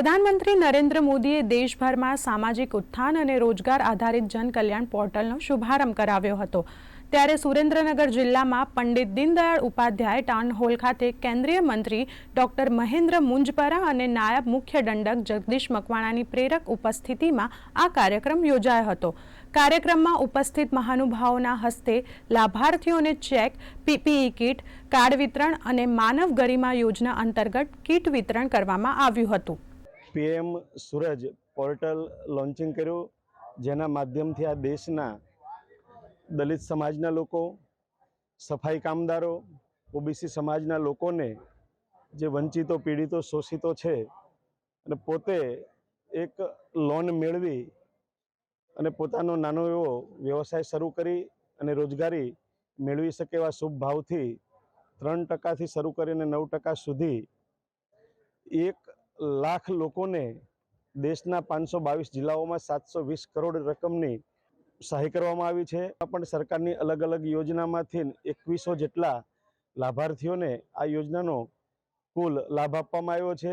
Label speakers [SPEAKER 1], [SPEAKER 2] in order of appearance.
[SPEAKER 1] પ્રધાનમંત્રી નરેન્દ્ર મોદીએ દેશભરમાં સામાજિક ઉત્થાન અને રોજગાર આધારિત જનકલ્યાણ પોર્ટલનો શુભારંભ કરાવ્યો હતો. ત્યારે સુરેન્દ્રનગર જિલ્લામાં પંડિત દીનદયાળ ઉપાધ્યાય ટાઉન હોલ ખાતે કેન્દ્રીય મંત્રી ડોક્ટર મહેન્દ્ર મુંજપરા અને નાયબ મુખ્ય દંડક જગદીશ મકવાણાની પ્રેરક ઉપસ્થિતિમાં આ કાર્યક્રમ યોજાયો હતો. કાર્યક્રમમાં ઉપસ્થિત મહાનુભાવોના હસ્તે લાભાર્થીઓને ચેક, પીપીઈ કીટ, કાર્ડ વિતરણ અને માનવ ગરિમા યોજના અંતર્ગત કીટ વિતરણ કરવામાં આવ્યું હતું.
[SPEAKER 2] પીએમ સૂરજ પોર્ટલ લોન્ચિંગ કર્યું, જેના માધ્યમથી આ દેશના દલિત સમાજના લોકો, સફાઈ કામદારો, ઓબીસી સમાજના લોકોને જે વંચિતો, પીડિતો, શોષિતો છે, અને પોતે એક લોન મેળવી અને પોતાનો નાનો એવો વ્યવસાય શરૂ કરી અને રોજગારી મેળવી શકે એવા શુભ ભાવથી ત્રણ ટકાથી શરૂ કરીને નવ ટકા સુધી એક લાખ લોકોને દેશના પાંચસો બાવીસ જિલ્લાઓમાં સાતસો વીસ કરોડ રકમની સહાય કરવામાં આવી છે. પણ સરકારની અલગ અલગ યોજનામાંથી એકવીસો જેટલા લાભાર્થીઓને આ યોજનાનો કુલ લાભ આપવામાં આવ્યો છે.